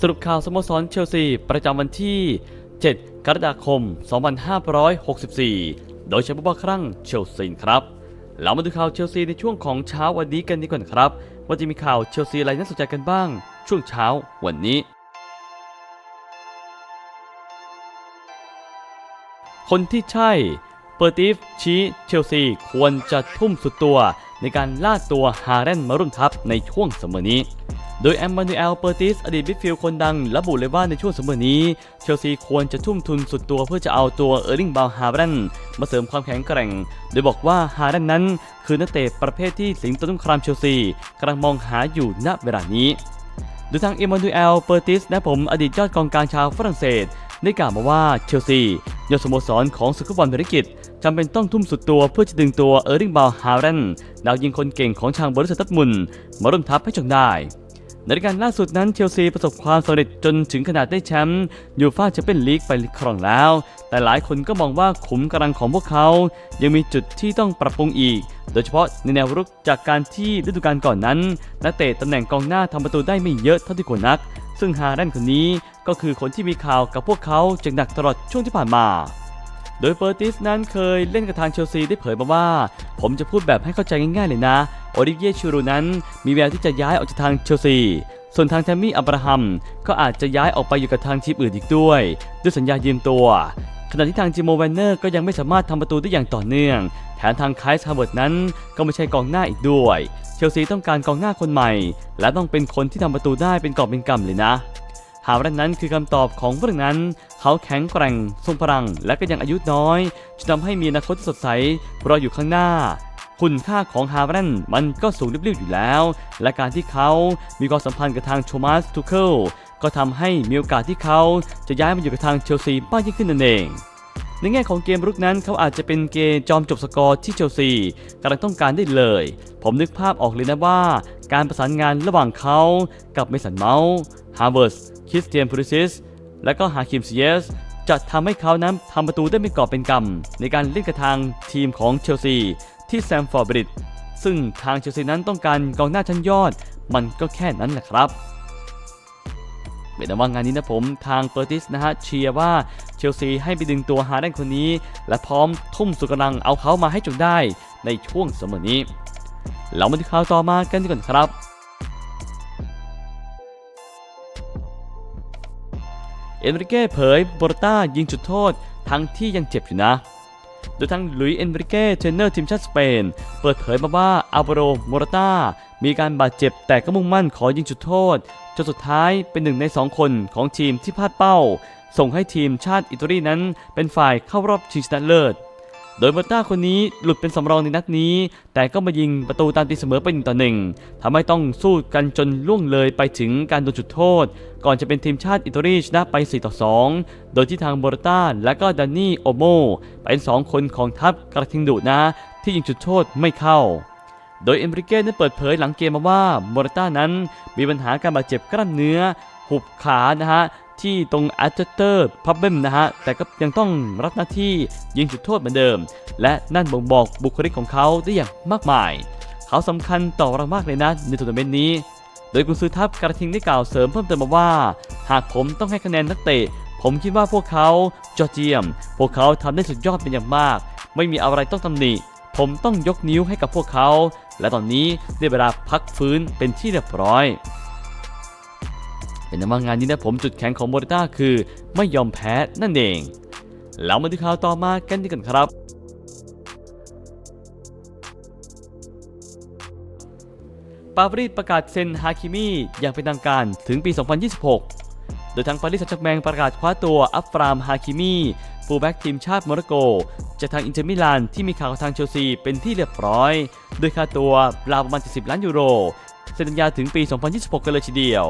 สรุปข่าวสโมสรเชลซี ประจำวันที่ 7 กรกฎาคม 2564 โดยเฉพาะครั้งเชลซีครับ เรามาดูข่าวเชลซีในช่วงของเช้าวันนี้กันดีกว่าครับ ว่าจะมีข่าวเชลซีอะไรน่าสนใจกันบ้าง ช่วงเช้าวันนี้ คนที่ใช่ เปอร์ติฟชี้เชลซีควรจะทุ่มสุดตัวในการล่าตัวฮาเรนมาร่วมทัพในช่วงเสมอนี้ โดยแอมมานูเอล เปอร์ติส อดีตมิดฟิลด์คนดัง ระบุเลยว่าในช่วงสมอนี้ เชลซีควรจะทุ่มทุนสุดตัวเพื่อจะเอาตัวเออร์ลิงบาวฮาเรนมาเสริมความแข็งแกร่ง โดยบอกว่าฮาเรนนั้น คือนักเตะประเภทที่สิงโตตุ้มครามเชลซีกำลังมองหาอยู่ณเวลานี้ โดยทางเอมานูเอล เปอร์ติสและผมอดีตยอดกองกลางชาวฝรั่งเศสได้กล่าวมาว่าเชลซียอดสโมสรของศึกฟุตบอลธุรกิจจำเป็นต้องทุ่มสุดตัวเพื่อจะดึงตัวเออร์ลิงบาวฮาเรนดาวยิงคนเก่งของชางบริษัทตัดมุนมาร่วมทัพให้จงได้ ในรายการล่าสุดนั้นเชลซีประสบความสำเร็จจนถึงขนาดได้แชมป์ยูฟ่าแชมเปี้ยนลีกไปครองแล้ว แต่หลายคนก็มองว่าขุมกำลังของพวกเขา ยังมีจุดที่ต้องปรับปรุงอีก โดยเฉพาะในแนวรุกจากการที่ฤดูกาลก่อนนั้น นักเตะตำแหน่งกองหน้าทำประตูได้ไม่เยอะเท่าที่ควรนัก ซึ่งฮาแรนคนนี้ก็คือคนที่มีข่าวกับพวกเขาจากหนักตลอดช่วงที่ผ่านมา ดยเปอร์ติสนั้นเคยเล่นกับทางเชลซีได้เผยมาว่า ผมจะพูดแบบให้เข้าใจง่ายๆเลยนะ โอริเยชูรูนั้นมีแววที่จะย้ายออกจากทางเชลซี ส่วนทางแทมมี่อับราฮัม ก็อาจจะย้ายออกไปอยู่กับทางทีมอื่นอีกด้วย ด้วยสัญญายืมตัว ขณะที่ทางจิโมแวนเนอร์ก็ยังไม่สามารถทำประตูได้อย่างต่อเนื่อง แถมทางไคลส์ฮาร์เวิร์ดนั้นก็ไม่ใช่กองหน้าอีกด้วย เชลซีต้องการกองหน้าคนใหม่ และต้องเป็นคนที่ทำประตูได้เป็นกอบเป็นกำเลยนะ หาวันนั้นคือคำตอบของผู้นั้น เขาแข็งแกร่ง ทรงพลัง และก็ยังอายุน้อยจะทำให้มีอนาคตสดใสรออยู่ข้างหน้า คุณค่าของฮาวันมันก็สูงริบๆอยู่แล้ว และการที่เขามีความสัมพันธ์กับทางโทมัสทูเคิลก็ทำให้มีโอกาสที่เขาจะย้ายมาอยู่กับทางเชลซีมากยิ่งขึ้นนั่นเองในแง่ของเกมรุกนั้นเขาอาจจะเป็นเกมจอมจบสกอร์ที่เชลซีกำลังต้องการได้เลย ผมนึกภาพออกเลยนะว่า การประสานงานระหว่างเขากับเมสันเมาส์ฮาร์เวิร์ส คริสเตียนพูริซิส และก็ฮาคิมซีเยส จะทำให้เขานั้นทำประตูได้ไม่ก่อเป็นกำในการเล่นกับทางทีมของเชลซี ที่แซมฟอร์บริดซึ่งทางเชลซีนั้นต้องการกองหน้าชั้นยอด มันก็แค่นั้นแหละครับเป็นว่างานนี้นะผมทางเปอร์ติสนะฮะเชียร์ว่าเชลซีให้ไปดึงตัวฮาแดนคนนี้ และพร้อมทุ่มสุดกำลังเอาเขามาให้จนได้ในช่วงเสมอนี้ เรามาดูข่าวต่อมากันดีกว่าครับ เอนริเก้เผยโบรต้ายิงจุดโทษทั้งที่ยังเจ็บอยู่นะ โดยทั้งลุยเอนริเก้เทรนเนอร์ทีมชาติสเปน เปิดเผยมาว่าอัลบโรโมรต้ามีการบาดเจ็บแต่ก็มุ่งมั่นขอยิงจุดโทษจนสุดท้ายเป็นหนึ่งในสองคนของทีมที่พลาดเป้า ส่งให้ทีมชาติอิตาลีนั้นเป็นฝ่ายเข้ารอบชิงชนะเลิศ โดยเบอร์ต้าคนนี้หลุดเป็นสำรองในนัดนี้ แต่ก็มายิงประตูตามตีเสมอไปหนึ่งต่อหนึ่งทำให้ต้องสู้กันจนล่วงเลยไปถึงการโดนจุดโทษ ก่อนจะเป็นทีมชาติอิตาลีชนะไป 4 ต่อ 2 โดยที่ทางโบรต้าและก็ดานนี่โอโมเป็น 2 คนของทัพกระทิงดุนะ ที่ยิงจุดโทษไม่เข้าโดยเอมริเก้นั้เปิดเผยหลังเกมมาว่าโมราต้านั้นมีปัญหาการบาดเจ็บกล้ามเนื้อ หุบขานะฮะ ที่ตรงอัจเตอร์พับเบมนะฮะ แต่ก็ยังต้องรับหน้าที่ยิงจุดโทษเหมือนเดิม และนั่นบ่งบอกบุคลิกของเขาได้อย่างมากมาย เขาสำคัญต่อเรามากเลยนะในทัวร์นาเมนต์นี้ โดยกุนซือทัพกระทิงได้กล่าวเสริมเพิ่มเติมมาว่า หากผมต้องให้คะแนนนักเตะ ผมคิดว่าพวกเขายอเยี่ยม พวกเขาทำได้สุดยอดเป็นอย่างมาก ไม่มีอะไรต้องตำหนิผมต้องยกนิ้วให้กับพวกเขา และตอนนี้ได้เวลาพักฟื้นเป็นที่เรียบร้อย เป็นว่างานนี้นะผมจุดแข็งของโมริต้าคือ ไม่ยอมแพ้นั่นเอง แล้วมาดูข่าวต่อมากันดีกันครับปารีสประกาศเซ็นฮาคิมิอย่างเป็นทางการถึงปี 2026 โดยทางปารีสแซงต์แชร์กแมงประกาศคว้าตัวอัฟรามฮาคิมิฟูลแบ็กทีมชาติโมร็อกโก จากทางอินเตอร์มิลานที่มีข่าวทางเชลซีเป็นที่เรียบร้อย โดยค่าตัวราวประมาณ 70 ล้านยูโรเซ็นสัญญาถึงปี 2026 กันเลยทีเดียว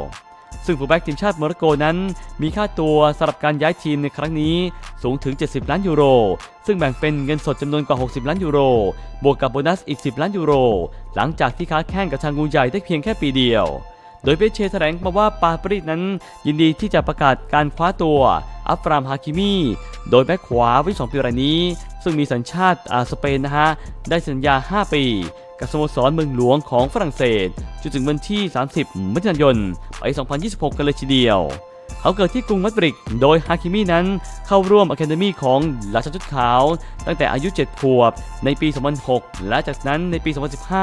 ซึ่งฟูลแบ็กทีมชาติโมร็อกโกนั้น มีค่าตัวสำหรับการย้ายทีมในครั้งนี้สูงถึง 70 ล้านยูโร ซึ่งแบ่งเป็นเงินสดจำนวนกว่า 60 ล้านยูโร บวกกับโบนัสอีก 10 ล้านยูโร หลังจากที่ค้าแข่งกับทางงูใหญ่ได้เพียงแค่ปีเดียว โดยเปเชแถลงมาว่าปาปรีสนั้น ยินดีที่จะประกาศการคว้าตัวอัฟรามฮาคิมีโดยแบ็คขวาไว้2ปีรายนี้ ซึ่งมีสัญชาติอาสเปนนะฮะได้สัญญา 5 ปี กับสโมสรเมืองหลวงของฝรั่งเศสจนถึงวันที่ 30 มิถุนายนปี 2026 กันเลยทีเดียว เขาเกิดที่กรุงมาดริดโดยฮาคิมินั้นเข้าร่วมอะคาเดมีของราชาชุดขาว ตั้งแต่อายุ 7 ขวบในปี 2006 และจากนั้นในปี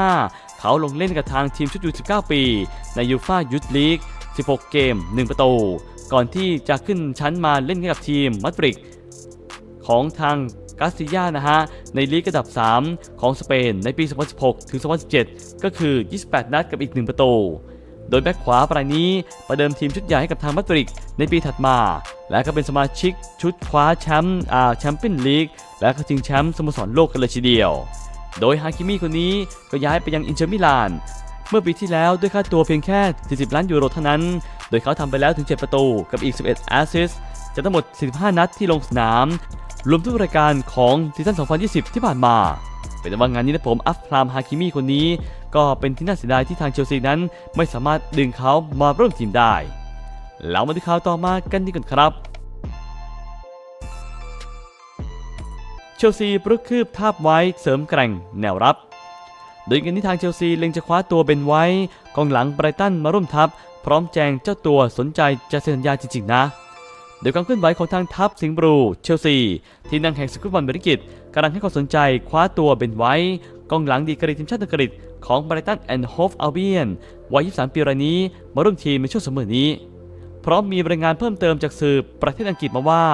2015 เขาลงเล่นกับทางทีมชุดยู19 ปี ในยูฟายุทธลีก 16 เกม 1 ประตู ก่อนที่จะขึ้นชั้นมาเล่นกับทีมมาดริดของทาง กาสซิยานะฮะในลีกระดับ 3 ของสเปนในปี 2016 ถึง 2017 ก็คือ 28 นัดกับอีก 1 ประตู โดยแบ็คขวาปรายนี้ประเดิมทีมชุดใหญ่ให้กับทางมาดริดในปีถัดมา และก็เป็นสมาชิกชุดคว้าแชมป์อ่าแชมเปี้ยนลีกและก็ชิงแชมป์สโมสรโลกกันเลยทีเดียว โดยฮาคิมิคนนี้ก็ย้ายไปยังอินเตอร์มิลานเมื่อปีที่แล้วด้วยค่าตัวเพียงแค่ 40 ล้านยูโรเท่านั้น โดยเขาทำไปแล้วถึง 7 ประตูกับอีก 11 แอสซิสจากทั้งหมด 45 นัดที่ลงสนาม รวมทุกรายการของซีซั่น 2020 ที่ผ่านมา เป็นว่างานนี้นะผมอัฟพรามฮาคิมิคนนี้ ก็เป็นที่น่าเสียดายที่ทางเชลซีนั้น ไม่สามารถดึงเขามาร่วมทีมได้ แล้วมาที่ข่าวต่อมากันดีกว่าครับเชลซีปลุกคืบทาบไว้เสริมแกร่งแนวรับโดยกันที่ทางเชลซีเล็งจะคว้าตัวเบนไว้กองหลังไบรตันมาร่วมทัพ พร้อมแจงเจ้าตัวสนใจจะเซ็นสัญญาจริงๆนะ โดยความเคลื่อนไหวของทางทัพสิงห์บลูเชลซี ที่นั่งแห่งศึกฟุตบอลบริกิตกำลังให้ความสนใจคว้าตัวเบนไว้กองหลังดีกรีทีมชาติอังกฤษของไบรตันแอนด์โฮฟอัลเบียนวัย 23 ปีรายนี้มาร่วมทีมในช่วงเสมอนี้ พร้อมมีรายงานเพิ่มเติมจากสื่อประเทศอังกฤษมาว่า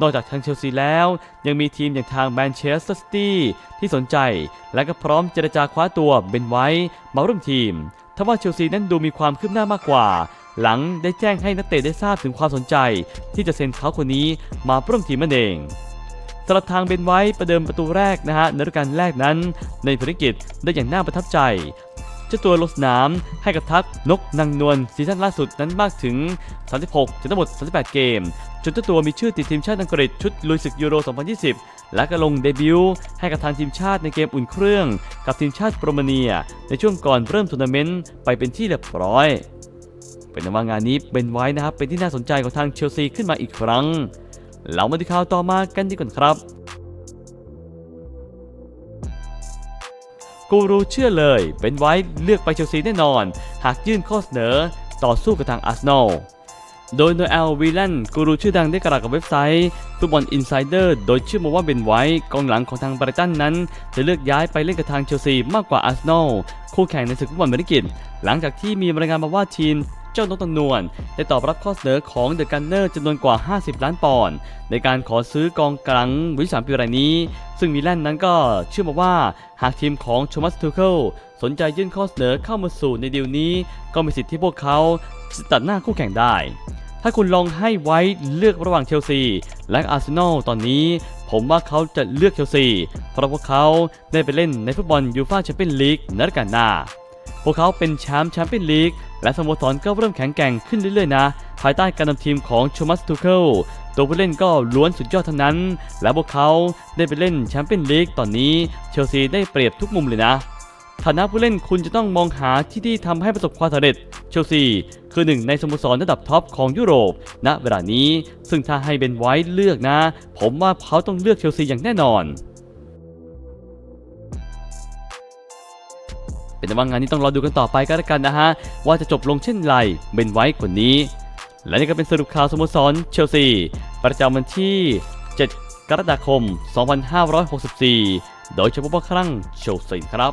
นอกจากทางเชลซีแล้ว ยังมีทีมอย่างทางแมนเชสเตอร์ซิตี้ที่สนใจ และก็พร้อมเจรจาคว้าตัวเบนไว้มาร่วมทีมทว่าเชลซีนั้นดูมีความคืบหน้ามากกว่า หลังได้แจ้งให้นักเตะได้ทราบถึงความสนใจ ที่จะเซ็นเขาคนนี้มาร่วมทีมนั่นเองสำหรับทางเบนไว้ประเดิมประตูแรกนะฮะในฤดูกาลแรกนั้น ในภารกิจได้อย่างน่าประทับใจเจ้าตัวลงสนามให้กับทัพนกนางนวลซีซั่นล่าสุดนั้นมากถึง 36จากทั้งหมด 38 เกม จนเจ้าตัวมีชื่อติดทีมชาติอังกฤษชุดลุยศึกยูโร 2020 และก็ลงเดบิวต์ให้กับทางทีมชาติในเกมอุ่นเครื่อง กับทีมชาติโปรมาเนีย ในช่วงก่อนเริ่มทัวร์นาเมนต์ไปเป็นที่เรียบร้อย เป็นว่างานนี้เป็นไว้นะครับเป็นที่น่าสนใจของทางเชลซีขึ้นมาอีกครั้ง เรามาดูข่าวต่อมากันดีกว่าครับกูรูเชื่อเลยเป็นไว้เลือกไปเชลซีแน่นอน หากยื่นข้อเสนอต่อสู้กับทางอาร์เซนอลโดยโนเอลวีแลนกูรูชื่อดังได้กล่าวกับเว็บไซต์ฟุตบอลอินไซเดอร์โดยเชื่อมาว่าเบนไว้กองหลังของทางบริตันนั้น จะเลือกย้ายไปเล่นกับทางเชลซีมากกว่าอาร์เซนอลคู่แข่งในศึกฟุตบอลเมริกิตหลังจากที่มีรายงานมาว่าทีม เจ้านกตันนวลได้ตอบรับข้อเสนอของเดอะกันเนอร์จำนวนกว่า 50 ล้านปอนด์ในการขอซื้อกองกลางวิสามปีรายนี้ ซึ่งมีแลนนั้นก็เชื่อมาว่าหากทีมของโทมัสทูเคิลสนใจยื่นข้อเสนอเข้ามาสู่ในดีลนี้ ก็มีสิทธิ์ที่พวกเขาจะตัดหน้าคู่แข่งได้ถ้าคุณลองให้ไว้เลือกระหว่างเชลซี และอาร์เซนอลตอนนี้ ผมว่าเขาจะเลือกเชลซี เพราะพวกเขาได้ไปเล่นในฟุตบอลยูฟ่าแชมเปี้ยนลีกนฤดูกาลหน้า พวกเขาเป็นแชมป์แชมเปี้ยนลีกและสโมสรก็เริ่มแข็งแกร่งขึ้นเรื่อยๆนะ ภายใต้การนำทีมของโชมัสทูเคิลตัวผู้เล่นก็ล้วนสุดยอดทั้งนั้น และพวกเขาได้ไปเล่นแชมเปี้ยนลีกตอนนี้ เชลซีได้เปรียบทุกมุมเลยนะฐานะผู้เล่นคุณจะต้องมองหาที่ที่ทำให้ประสบความสำเร็จ เชลซี คือหนึ่งในสโมสรระดับท็อปของยุโรปณเวลานี้ ซึ่งถ้าให้เบนไว้เลือกนะ ผมว่าเขาต้องเลือกเชลซีอย่างแน่นอน เป็นว่างานนี้ต้องรอดูกันต่อไปก็แล้วกันนะฮะ ว่าจะจบลงเช่นไรเบนไว้คนนี้ และนี่ก็เป็นสรุปข่าวสโมสรเชลซี ประจำวันที่ 7 กรกฎาคม 2564 โดยเฉพาะครั้งเชลซีครับ